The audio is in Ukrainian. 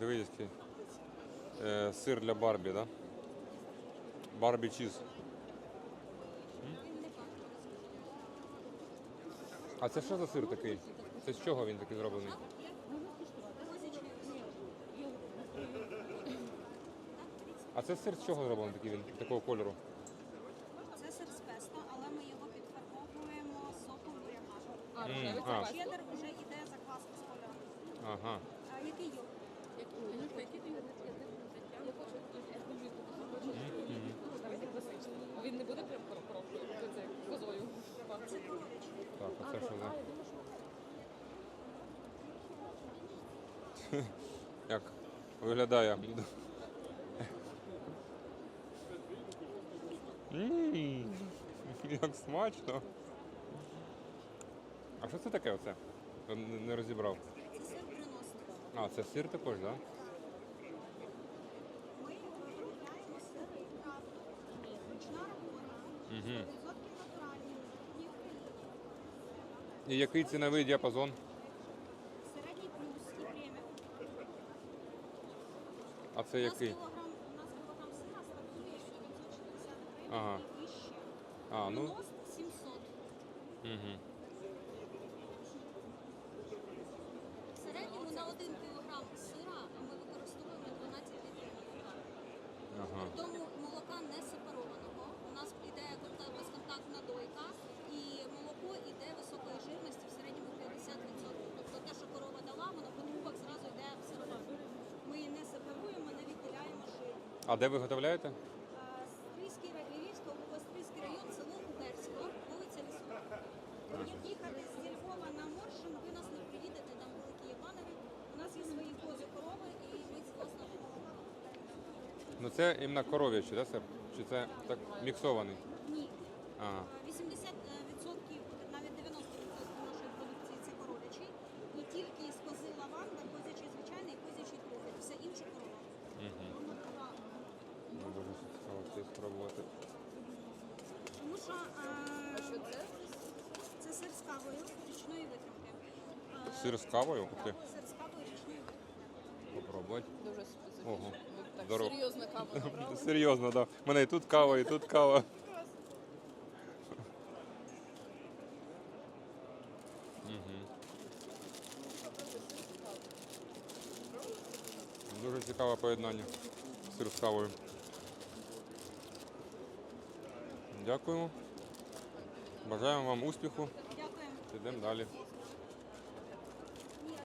Дивись, який. Е, сир для Барбі, да? Барбі чіз. А це що за сир такий? Це з чого він такий зроблений? А це сир з чого зроблений такий він, такого кольору? Це сир з песто, але ми його підфарбовуємо соком буряка. А, М, а. це Чеддер вже йде закваска з кольором. Ага. А який йогурт? Він не буде прям коробкою, козою. Так, а це що за? Як виглядає? Як смачно. А що це таке оце? Не розібрав. А, це сир також, так? Да? Сири і який ціновий діапазон? Середній плюс і преміум. А це який? у нас кілограм сира стартує 960 гривень Ага. і вище. А, ну. Мост 700. Угу. А де виготовляєте? Стрийський область, Стрийський район, село Угерсько, вулиця. Як їхати з Львова на Моршин, ви нас не приїдете, там великі банери. У нас є свої кози корови і ми з молока. Ну це іменно коров'ячий, да, сир? Чи це так міксований? Ні. Ага. 80%, спробувати. Тому що А що це? це сир з кавою річної витримки. Е, Сир з кавою? Ух ти. Сир з кавою річної витримки. Попробувати. Дуже специфічно. Ого. Ви так Здорово. серйозно каву набрали. Серйозно, так. Да. У мене і тут кава, і тут кава. Дуже цікаве поєднання. Сир з кавою. Дякуємо. Бажаємо вам успіху. Дякуємо. Йдемо далі.